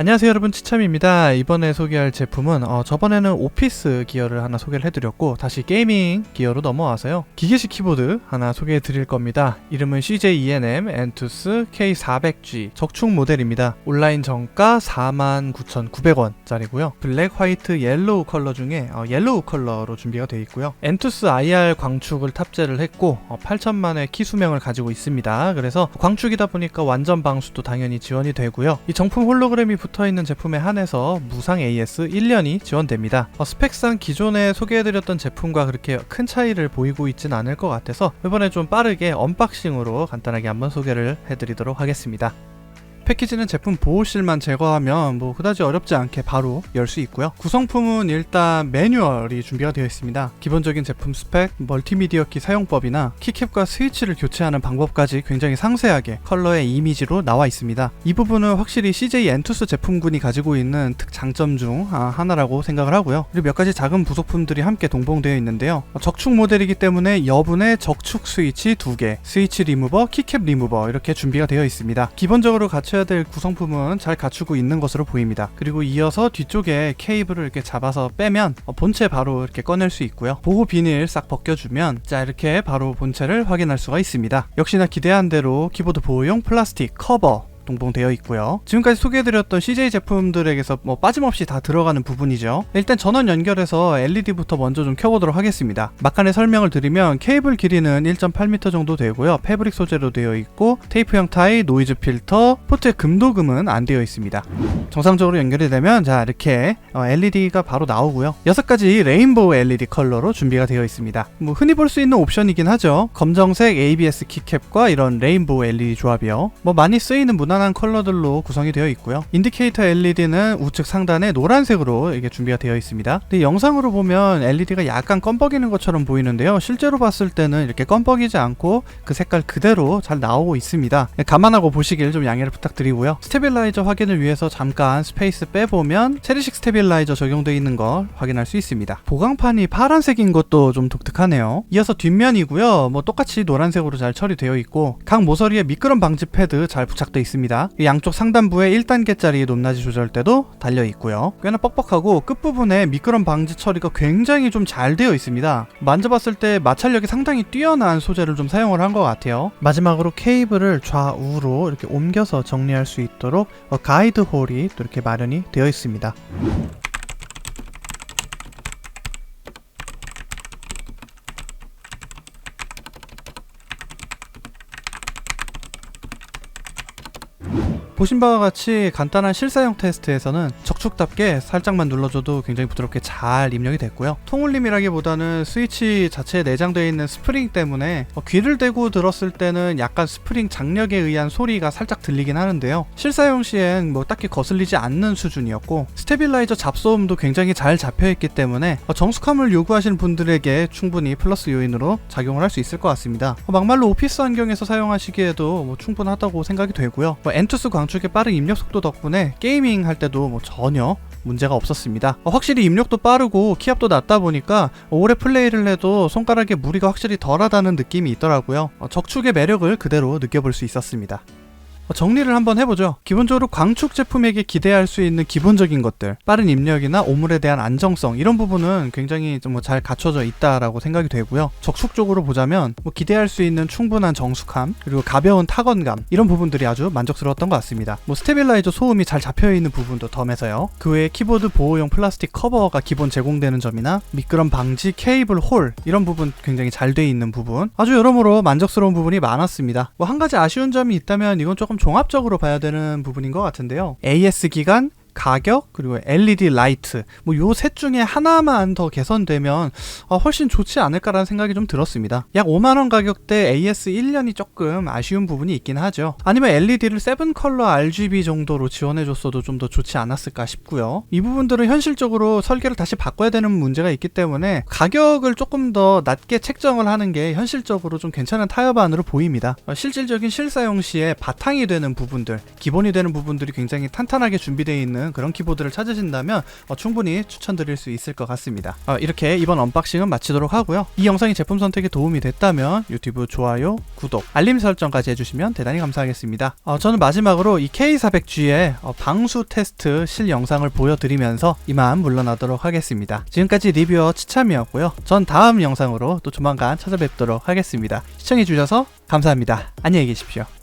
안녕하세요 여러분. 치참입니다. 이번에 소개할 제품은 어, 저번에는 오피스 기어를 하나 소개를 해드렸고 다시 게이밍 기어로 넘어와서요. 기계식 키보드 하나 소개해 드릴 겁니다. 이름은 CJ-ENM 엔투스 K400G 적축 모델입니다. 온라인 정가 49,900원 짜리고요. 블랙, 화이트, 옐로우 컬러 중에 어, 옐로우 컬러로 준비가 되어 있고요. 엔투스 IR 광축을 탑재를 했고 어, 8천만의 키 수명을 가지고 있습니다. 그래서 광축이다 보니까 완전 방수도 당연히 지원이 되고요. 이 정품 홀로그램이 붙어있는 제품에 한해서 무상 AS 1년이 지원됩니다. 어, 스펙상 기존에 소개해드렸던 제품과 그렇게 큰 차이를 보이고 있진 않을 것 같아서 이번에 좀 빠르게 언박싱으로 간단하게 한번 소개를 해드리도록 하겠습니다. 패키지는 제품 보호실만 제거하면 뭐 그다지 어렵지 않게 바로 열 수 있고요. 구성품은 일단 매뉴얼이 준비가 되어 있습니다. 기본적인 제품 스펙, 멀티미디어 키 사용법이나 키캡과 스위치를 교체하는 방법까지 굉장히 상세하게 컬러의 이미지로 나와 있습니다. 이 부분은 확실히 CJ 엔투스 제품군이 가지고 있는 특장점 중 아, 하나라고 생각을 하고요. 그리고 몇 가지 작은 부속품들이 함께 동봉되어 있는데요. 적축 모델이기 때문에 여분의 적축 스위치 2개, 스위치 리무버, 키캡 리무버 이렇게 준비가 되어 있습니다. 기본적으로 갖춰야 될 구성품은 잘 갖추고 있는 것으로 보입니다. 그리고 이어서 뒤쪽에 케이블을 이렇게 잡아서 빼면 어, 본체 바로 이렇게 꺼낼 수 있고요. 보호 비닐 싹 벗겨주면 자 이렇게 바로 본체를 확인할 수가 있습니다. 역시나 기대한 대로 키보드 보호용 플라스틱 커버 동봉되어 있고요. 지금까지 소개해드렸던 CJ 제품들에게서 뭐 빠짐없이 다 들어가는 부분이죠. 일단 전원 연결해서 LED부터 먼저 좀 켜보도록 하겠습니다. 막간의 설명을 드리면 케이블 길이는 1.8m 정도 되고요. 패브릭 소재로 되어 있고 테이프 형 타이, 노이즈 필터, 포트의 금도금은 안 되어 있습니다. 정상적으로 연결이 되면 자 이렇게 LED가 바로 나오고요. 6가지 레인보우 LED 컬러로 준비가 되어 있습니다. 뭐 흔히 볼 수 있는 옵션이긴 하죠. 검정색 ABS 키캡과 이런 레인보우 LED 조합이요. 뭐 많이 쓰이는 무난한 컬러들로 구성이 되어 있고요. 인디케이터 LED는 우측 상단에 노란색으로 이게 준비가 되어 있습니다. 근데 영상으로 보면 LED가 약간 껌뻑이는 것처럼 보이는데요. 실제로 봤을 때는 이렇게 껌뻑이지 않고 그 색깔 그대로 잘 나오고 있습니다. 감안하고 보시길 좀 양해를 부탁드리고요. 스테빌라이저 확인을 위해서 잠깐 스페이스 빼보면 체리식 스테빌라이저 적용되어 있는 걸 확인할 수 있습니다. 보강판이 파란색인 것도 좀 독특하네요. 이어서 뒷면이고요. 뭐 똑같이 노란색으로 잘 처리되어 있고 각 모서리에 미끄럼 방지 패드 잘 부착되어 있습니다. 이 양쪽 상단부에 1단계짜리 높낮이 조절대도 달려 있고요. 꽤나 뻑뻑하고 끝부분에 미끄럼 방지 처리가 굉장히 좀 잘 되어 있습니다. 만져봤을 때 마찰력이 상당히 뛰어난 소재를 좀 사용을 한 것 같아요. 마지막으로 케이블을 좌우로 이렇게 옮겨서 정리할 수 있도록 어, 가이드 홀이 또 이렇게 마련이 되어 있습니다. 보신 바와 같이 간단한 실사용 테스트에서는 적 축답게 살짝만 눌러줘도 굉장히 부드럽게 잘 입력이 됐고요. 통울림이라기보다는 스위치 자체에 내장되어 있는 스프링 때문에 어, 귀를 대고 들었을 때는 약간 스프링 장력에 의한 소리가 살짝 들리긴 하는데요. 실사용 시엔 뭐 딱히 거슬리지 않는 수준이었고 스테빌라이저 잡소음도 굉장히 잘 잡혀있기 때문에 어, 정숙함을 요구하시는 분들에게 충분히 플러스 요인으로 작용을 할 수 있을 것 같습니다. 어, 막말로 오피스 환경에서 사용하시기에도 뭐 충분하다고 생각이 되고요. 뭐 엔투스 광축의 빠른 입력 속도 덕분에 게이밍 할 때도 뭐 전혀 문제가 없었습니다. 어, 확실히 입력도 빠르고 키압도 낮다 보니까 오래 플레이를 해도 손가락에 무리가 확실히 덜하다는 느낌이 있더라고요. 어, 적축의 매력을 그대로 느껴볼 수 있었습니다. 어, 정리를 한번 해보죠. 기본적으로 광축 제품에게 기대할 수 있는 기본적인 것들, 빠른 입력이나 오물에 대한 안정성 이런 부분은 굉장히 좀뭐잘 갖춰져 있다라고 생각이 되고요. 적축 쪽으로 보자면 뭐 기대할 수 있는 충분한 정숙함 그리고 가벼운 타건감 이런 부분들이 아주 만족스러웠던 것 같습니다. 뭐 스테빌라이저 소음이 잘 잡혀 있는 부분도 덤에서요. 그 외에 키보드 보호용 플라스틱 커버가 기본 제공되는 점이나 미끄럼 방지 케이블 홀 이런 부분 굉장히 잘 돼 있는 부분 아주 여러모로 만족스러운 부분이 많았습니다. 뭐 한 가지 아쉬운 점이 있다면 이건 조금 종합적으로 봐야 되는 부분인 것 같은데요. AS 기간 가격 그리고 LED 라이트 뭐 요 셋 중에 하나만 더 개선되면 어, 훨씬 좋지 않을까라는 생각이 좀 들었습니다. 약 5만 원 가격대 AS 1년이 조금 아쉬운 부분이 있긴 하죠. 아니면 LED를 7 컬러 RGB 정도로 지원해줬어도 좀 더 좋지 않았을까 싶고요. 이 부분들은 현실적으로 설계를 다시 바꿔야 되는 문제가 있기 때문에 가격을 조금 더 낮게 책정을 하는 게 현실적으로 좀 괜찮은 타협 안으로 보입니다. 어, 실질적인 실사용 시에 바탕이 되는 부분들, 기본이 되는 부분들이 굉장히 탄탄하게 준비되어 있는 있는 그런 키보드를 찾으신다면 어, 충분히 추천드릴 수 있을 것 같습니다. 어, 이렇게 이번 언박싱은 마치도록 하고요. 이 영상이 제품 선택에 도움이 됐다면 유튜브 좋아요, 구독, 알림 설정까지 해주시면 대단히 감사하겠습니다. 어, 저는 마지막으로 이 K400G의 어, 방수 테스트 실 영상을 보여드리면서 이만 물러나도록 하겠습니다. 지금까지 리뷰어 치참이었고요. 전 다음 영상으로 또 조만간 찾아뵙도록 하겠습니다. 시청해주셔서 감사합니다. 안녕히 계십시오.